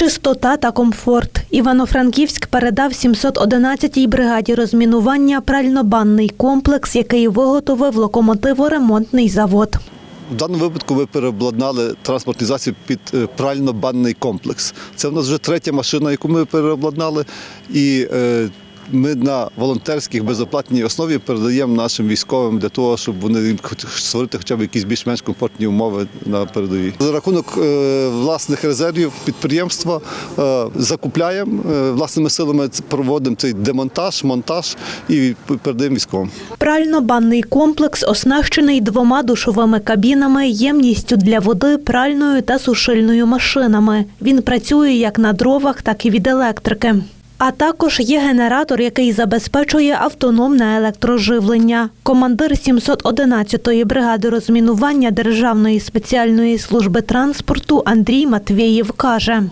Чистота та комфорт. Івано-Франківськ передав 711-й бригаді розмінування пральнобанний комплекс, який виготовив локомотиворемонтний завод. В даному випадку ми переобладнали транспортний засіб під пральнобанний прально-банний комплекс. Це в нас вже третя машина, яку ми переобладнали, і е, ми на волонтерських безоплатній основі передаємо нашим військовим для того, щоб вони створити хоча б якісь більш-менш комфортні умови на передовій. За рахунок е, власних резервів підприємства е, закупляємо е, власними силами, проводимо цей демонтаж, монтаж і передаємо військовим. Прально-банний комплекс оснащений двома душовими кабінами, ємністю для води, пральною та сушильною машинами. Він працює як на дровах, так і від електрики. А також є генератор, який забезпечує автономне електроживлення. Командир 711-ї бригади розмінування Державної спеціальної служби транспорту Андрій Матвєєв каже.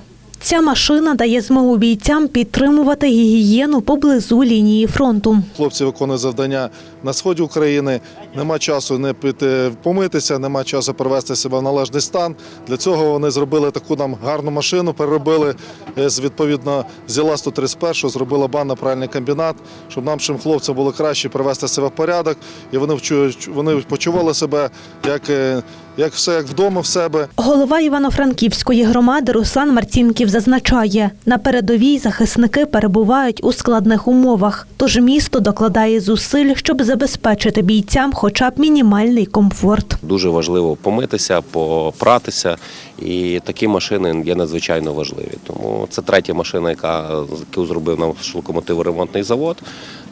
Ця машина дає змогу бійцям підтримувати гігієну поблизу лінії фронту. Хлопці виконують завдання на сході України. Нема часу не піти помитися, нема часу привести себе в належний стан. Для цього вони зробили таку нам гарну машину, переробили е, з відповідно з ІЛА 131, зробили банно пральний комбінат, щоб нашим хлопцям було краще привести себе в порядок, і вони вчу- вони почували себе як, е, як все як вдома в себе. Голова Івано-Франківської громади Руслан Марцінків зазначає, на передовій захисники перебувають у складних умовах, тож місто докладає зусиль, щоб забезпечити бійцям хоча б мінімальний комфорт. Дуже важливо помитися, попратися, і такі машини є надзвичайно важливі. Тому це третя машина, яка яку зробив наш локомотиворемонтний завод.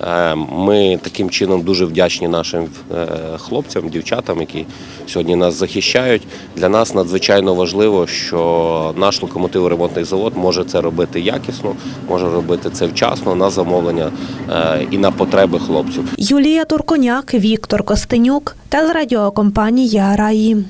Е, Ми таким чином дуже вдячні нашим е, хлопцям, дівчатам, які сьогодні нас захищають. Для нас надзвичайно важливо, що наш локомотиворемонтний завод може це робити якісно, може робити це вчасно на замовлення е, і на потреби хлопців. Юлія Турконяк, Віктор Костенюк, телерадіокомпанія Раї.